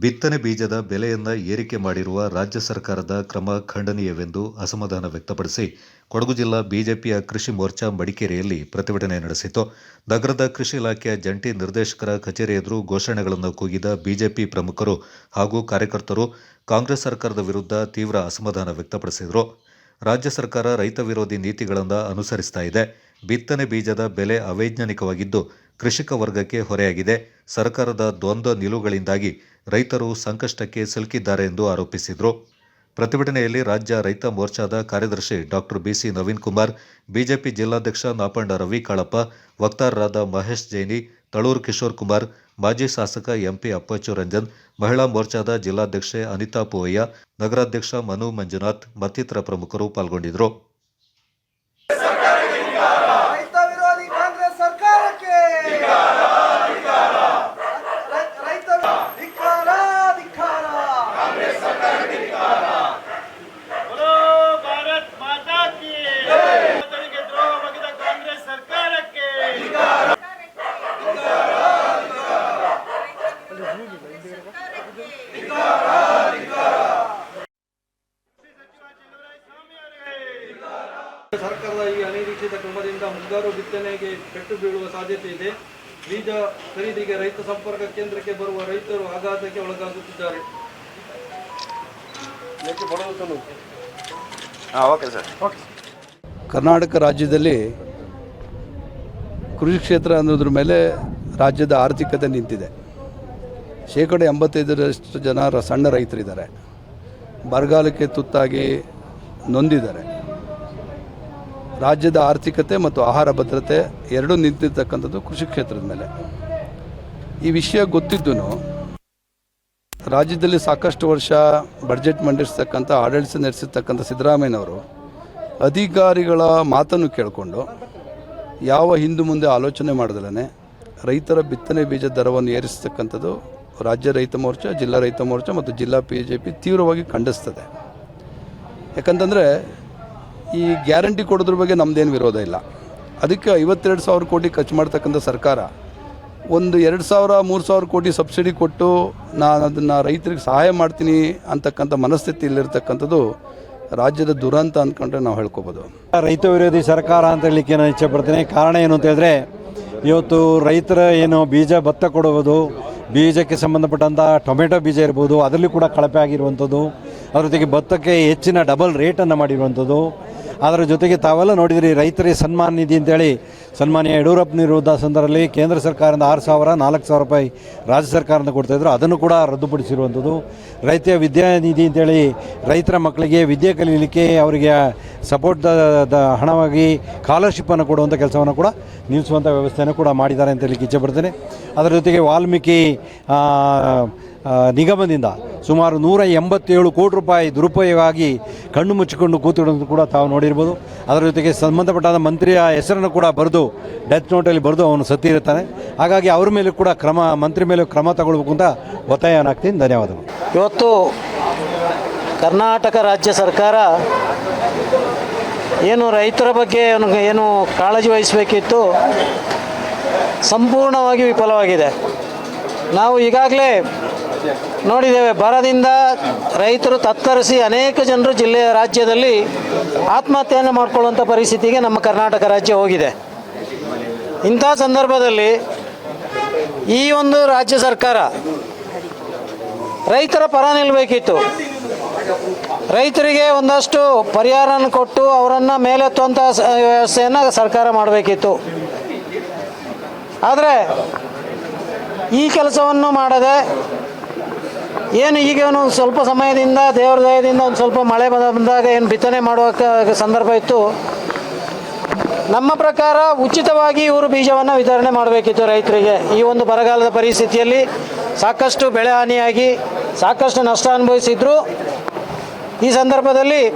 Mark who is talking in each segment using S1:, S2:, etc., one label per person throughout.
S1: ಬಿತ್ತನೆ ಬೀಜದ ಬೆಲೆಯನ್ನ ಏರಿಕೆ ಮಾಡಿರುವ ರಾಜ್ಯ ಸರ್ಕಾರದ ಕ್ರಮ ಖಂಡನೀಯವೆಂದು ಅಸಮಾಧಾನ ವ್ಯಕ್ತಪಡಿಸಿ ಕೊಡಗು ಜಿಲ್ಲಾ ಬಿಜೆಪಿಯ ಕೃಷಿ ಮೋರ್ಚಾ ಮಡಿಕೇರಿಯಲ್ಲಿ ಪ್ರತಿಭಟನೆ ನಡೆಸಿತು ನಗರದ ಕೃಷಿ ಇಲಾಖೆಯ ಜಂಟಿ ನಿರ್ದೇಶಕರ ಕಚೇರಿ ಎದುರು ಘೋಷಣೆಗಳನ್ನು ಕೂಗಿದ ಬಿಜೆಪಿ ಪ್ರಮುಖರು ಹಾಗೂ ಕಾರ್ಯಕರ್ತರು ಕಾಂಗ್ರೆಸ್ ಸರ್ಕಾರದ ವಿರುದ್ಧ ತೀವ್ರ ಅಸಮಾಧಾನ ವ್ಯಕ್ತಪಡಿಸಿದರು. ರಾಜ್ಯ ಸರ್ಕಾರ ರೈತ ವಿರೋಧಿ ನೀತಿಗಳನ್ನು ಅನುಸರಿಸ್ತಾ ಇದೆ. ಬಿತ್ತನೆ ಬೀಜದ ಬೆಲೆ ಅವೈಜ್ಞಾನಿಕವಾಗಿದ್ದು ಕೃಷಿಕ ವರ್ಗಕ್ಕೆ ಹೊರೆಯಾಗಿದೆ. ಸರ್ಕಾರದ ದ್ವಂದ್ವ ನಿಲುವುಗಳಿಂದಾಗಿ ರೈತರು ಸಂಕಷ್ಟಕ್ಕೆ ಸಿಲುಕಿದ್ದಾರೆ ಎಂದು ಆರೋಪಿಸಿದರು. ಪ್ರತಿಭಟನೆಯಲ್ಲಿ ರಾಜ್ಯ ರೈತ ಮೋರ್ಚಾದ ಕಾರ್ಯದರ್ಶಿ doctor B C Naveen Kumar, BJP ಜಿಲ್ಲಾಧ್ಯಕ್ಷ ನಾಪಂಡ ರವಿ ಕಾಳಪ್ಪ, ವಕ್ತಾರರಾದ ಮಹೇಶ್ ಜೈನಿ, ತಳೂರು ಕಿಶೋರ್ ಕುಮಾರ್, ಮಾಜಿ ಶಾಸಕ ಎಂಪಿ ಅಪ್ಪಚ್ಚು ರಂಜನ್, ಮಹಿಳಾ ಮೋರ್ಚಾದ ಜಿಲ್ಲಾಧ್ಯಕ್ಷೆ ಅನಿತಾ ಪೂವಯ್ಯ, ನಗರಾಧ್ಯಕ್ಷ ಮನು ಮಂಜುನಾಥ್ ಮತ್ತಿತರ ಪ್ರಮುಖರು ಪಾಲ್ಗೊಂಡಿದ್ದರು
S2: ಸರ್ಕಾರದ ಈ ಅನಿರೀಕ್ಷಿತ ಕ್ರಮದಿಂದ ಮುಂಗಾರು ಬಿತ್ತನೆಗೆ ಪೆಟ್ಟು ಬೀಳುವ ಸಾಧ್ಯತೆ ಇದೆ. ಬೀಜ ಖರೀದಿಗೆ ರೈತ ಸಂಪರ್ಕ ಕೇಂದ್ರಕ್ಕೆ ಬರುವ ರೈತರು ಆಘಾತಕ್ಕೆ ಒಳಗಾಗುತ್ತಿದ್ದಾರೆ.
S3: ಕರ್ನಾಟಕ ರಾಜ್ಯದಲ್ಲಿ ಕೃಷಿ ಕ್ಷೇತ್ರ ಅನ್ನೋದ್ರ ಮೇಲೆ ರಾಜ್ಯದ ಆರ್ಥಿಕತೆ ನಿಂತಿದೆ. ಶೇಕಡ ಎಂಬತ್ತೈದರಷ್ಟು ಜನ ಸಣ್ಣ ರೈತರಿದ್ದಾರೆ. ಬರಗಾಲಕ್ಕೆ ತುತ್ತಾಗಿ ನೊಂದಿದ್ದಾರೆ. ರಾಜ್ಯದ ಆರ್ಥಿಕತೆ ಮತ್ತು ಆಹಾರ ಭದ್ರತೆ ಎರಡೂ ನಿಂತಿರ್ತಕ್ಕಂಥದ್ದು ಕೃಷಿ ಕ್ಷೇತ್ರದ ಮೇಲೆ. ಈ ವಿಷಯ ಗೊತ್ತಿದ್ದೂ ರಾಜ್ಯದಲ್ಲಿ ಸಾಕಷ್ಟು ವರ್ಷ ಬಡ್ಜೆಟ್ ಮಂಡಿಸ್ತಕ್ಕಂಥ, ಆಡಳಿತ ನಡೆಸಿರ್ತಕ್ಕಂಥ ಸಿದ್ದರಾಮಯ್ಯನವರು ಅಧಿಕಾರಿಗಳ ಮಾತನ್ನು ಕೇಳಿಕೊಂಡು ಯಾವ ಹಿಂದು ಮುಂದೆ ಆಲೋಚನೆ ಮಾಡ್ದಲೇ ರೈತರ ಬಿತ್ತನೆ ಬೀಜ ದರವನ್ನು ಏರಿಸ್ತಕ್ಕಂಥದ್ದು ರಾಜ್ಯ ರೈತ ಮೋರ್ಚಾ, ಜಿಲ್ಲಾ ರೈತ ಮೋರ್ಚಾ ಮತ್ತು ಜಿಲ್ಲಾ ಪಿ ಜೆ ಪಿ ತೀವ್ರವಾಗಿ ಖಂಡಿಸ್ತದೆ. ಯಾಕಂತಂದರೆ ಈ ಗ್ಯಾರಂಟಿ ಕೊಡೋದ್ರ ಬಗ್ಗೆ ನಮ್ಮದೇನು ವಿರೋಧ ಇಲ್ಲ. ಅದಕ್ಕೆ ಐವತ್ತೆರಡು ಸಾವಿರ ಕೋಟಿ ಖರ್ಚು ಮಾಡ್ತಕ್ಕಂಥ ಸರ್ಕಾರ ಒಂದು ಎರಡು ಸಾವಿರ, ಮೂರು ಸಾವಿರ ಕೋಟಿ ಸಬ್ಸಿಡಿ ಕೊಟ್ಟು ನಾನು ಅದನ್ನು ರೈತರಿಗೆ ಸಹಾಯ ಮಾಡ್ತೀನಿ ಅಂತಕ್ಕಂಥ ಮನಸ್ಥಿತಿಯಲ್ಲಿರ್ತಕ್ಕಂಥದ್ದು ರಾಜ್ಯದ ದುರಂತ ಅಂದ್ಕೊಂಡ್ರೆ ನಾವು ಹೇಳ್ಕೊಬೋದು.
S4: ರೈತ ವಿರೋಧಿ ಸರ್ಕಾರ ಅಂತ ಹೇಳಲಿಕ್ಕೆ ನಾನು ಇಚ್ಛೆ ಪಡ್ತೀನಿ. ಕಾರಣ ಏನು ಅಂತ ಹೇಳಿದ್ರೆ, ಇವತ್ತು ರೈತರ ಏನು ಬೀಜ ಭತ್ತ ಕೊಡುವುದು, ಬೀಜಕ್ಕೆ ಸಂಬಂಧಪಟ್ಟಂಥ ಟೊಮೆಟೊ ಬೀಜ ಇರ್ಬೋದು, ಅದರಲ್ಲಿ ಕೂಡ ಕಳಪೆ ಆಗಿರುವಂಥದ್ದು, ಅದರ ಜೊತೆಗೆ ಭತ್ತಕ್ಕೆ ಹೆಚ್ಚಿನ ಡಬಲ್ ರೇಟನ್ನು ಮಾಡಿರುವಂಥದ್ದು ಅದರ ಜೊತೆಗೆ ತಾವೆಲ್ಲ ನೋಡಿದಿರಿ ರೈತರಿಗೆ ಸನ್ಮಾನ ನಿಧಿ ಅಂತೇಳಿ ಸನ್ಮಾನ್ಯ ಯಡಿಯೂರಪ್ಪನ ವಿರುದ್ಧ ಸಂದರ್ಭದಲ್ಲಿ ಕೇಂದ್ರ ಸರ್ಕಾರದಿಂದ ಆರು ಸಾವಿರ, ನಾಲ್ಕು ಸಾವಿರ ರೂಪಾಯಿ ರಾಜ್ಯ ಸರ್ಕಾರದಿಂದ ಕೊಡ್ತಾಯಿದ್ರು. ಅದನ್ನು ಕೂಡ ರದ್ದುಪಡಿಸಿರುವಂಥದ್ದು. ರೈತ ವಿದ್ಯಾನಿಧಿ ಅಂತೇಳಿ ರೈತರ ಮಕ್ಕಳಿಗೆ ವಿದ್ಯೆ ಕಲೀಲಿಕ್ಕೆ ಅವರಿಗೆ ಸಪೋರ್ಟ್ ದ ಹಣವಾಗಿ ಸ್ಕಾಲರ್ಶಿಪ್ಪನ್ನು ಕೊಡುವಂಥ ಕೆಲಸವನ್ನು ಕೂಡ ನಿಲ್ಲಿಸುವಂಥ ವ್ಯವಸ್ಥೆಯನ್ನು ಕೂಡ ಮಾಡಿದ್ದಾರೆ ಅಂತ ಹೇಳಿ ಇಚ್ಛೆ ಪಡ್ತೇನೆ. ಅದರ ಜೊತೆಗೆ ವಾಲ್ಮೀಕಿ ನಿಗಮದಿಂದ ಸುಮಾರು ನೂರ ಎಂಬತ್ತೇಳು ಕೋಟಿ ರೂಪಾಯಿ ದುರುಪಯೋಗ ಆಗಿ ಕಣ್ಣು ಮುಚ್ಚಿಕೊಂಡು ಕೂತಿರೋದನ್ನು ಕೂಡ ತಾವು ನೋಡಿರ್ಬೋದು. ಅದರ ಜೊತೆಗೆ ಸಂಬಂಧಪಟ್ಟಾದ ಮಂತ್ರಿಯ ಹೆಸರನ್ನು ಕೂಡ ಬರೆದು ಡೆತ್ ನೋಟಲ್ಲಿ ಬರೆದು ಅವನು ಸತ್ತಿರುತ್ತಾನೆ. ಹಾಗಾಗಿ ಅವ್ರ ಮೇಲೆ ಕೂಡ ಕ್ರಮ, ಮಂತ್ರಿ ಮೇಲೆ ಕ್ರಮ ತಗೊಳ್ಬೇಕು ಅಂತ ಒತ್ತಾಯ ಹಾಕ್ತೀನಿ ಧನ್ಯವಾದಗಳು.
S5: ಇವತ್ತು ಕರ್ನಾಟಕ ರಾಜ್ಯ ಸರ್ಕಾರ ಏನು ರೈತರ ಬಗ್ಗೆ ಏನು ಕಾಳಜಿ ವಹಿಸಬೇಕಿತ್ತು, ಸಂಪೂರ್ಣವಾಗಿ ವಿಫಲವಾಗಿದೆ. ನಾವು ಈಗಾಗಲೇ ನೋಡಿದ್ದೇವೆ. ಬರದಿಂದ ರೈತರು ತತ್ತರಿಸಿ ಅನೇಕ ಜನರು ಜಿಲ್ಲೆಯ ರಾಜ್ಯದಲ್ಲಿ ಆತ್ಮಹತ್ಯೆಯನ್ನು ಮಾಡಿಕೊಳ್ಳುವಂಥ ಪರಿಸ್ಥಿತಿಗೆ ನಮ್ಮ ಕರ್ನಾಟಕ ರಾಜ್ಯ ಹೋಗಿದೆ. ಇಂಥ ಸಂದರ್ಭದಲ್ಲಿ ಈ ಒಂದು ರಾಜ್ಯ ಸರ್ಕಾರ ರೈತರ ಪರ ನಿಲ್ಲಬೇಕಿತ್ತು ರೈತರಿಗೆ ಒಂದಷ್ಟು ಪರಿಹಾರನ ಕೊಟ್ಟು ಅವರನ್ನು ಮೇಲೆತ್ತುವಂಥ ವ್ಯವಸ್ಥೆಯನ್ನು ಸರ್ಕಾರ ಮಾಡಬೇಕಿತ್ತು. ಆದರೆ ಈ ಕೆಲಸವನ್ನು ಮಾಡದೆ ಏನು ಈಗ ಒಂದು ಸ್ವಲ್ಪ ಸಮಯದಿಂದ, ದೇವರ ದಯದಿಂದ ಒಂದು ಸ್ವಲ್ಪ ಮಳೆ ಬಂದ- ಬಂದಾಗ ಏನು ಬಿತ್ತನೆ ಮಾಡುವ ಸಂದರ್ಭ ಇತ್ತು. ನಮ್ಮ ಪ್ರಕಾರ ಉಚಿತವಾಗಿ ಇವರು ಬೀಜವನ್ನು ವಿತರಣೆ ಮಾಡಬೇಕಿತ್ತು ರೈತರಿಗೆ. ಈ ಒಂದು ಬರಗಾಲದ ಪರಿಸ್ಥಿತಿಯಲ್ಲಿ ಸಾಕಷ್ಟು ಬೆಳೆ ಹಾನಿಯಾಗಿ ಸಾಕಷ್ಟು ನಷ್ಟ ಅನುಭವಿಸಿದ್ರು. ಈ ಸಂದರ್ಭದಲ್ಲಿ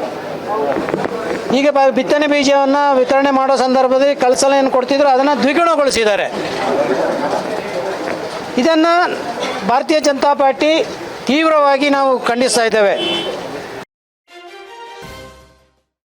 S5: ಈಗ ಬಿತ್ತನೆ ಬೀಜವನ್ನು ವಿತರಣೆ ಮಾಡೋ ಸಂದರ್ಭದಲ್ಲಿ ಕಳಸಲ ಏನು ಕೊಡ್ತಿದ್ರು, ಅದನ್ನು ದ್ವಿಗುಣಗೊಳಿಸಿದ್ದಾರೆ. ಇದನ್ನು ಭಾರತೀಯ ಜನತಾ ಪಾರ್ಟಿ ತೀವ್ರವಾಗಿ ನಾವು ಖಂಡಿಸ್ತಾ ಇದ್ದೇವೆ.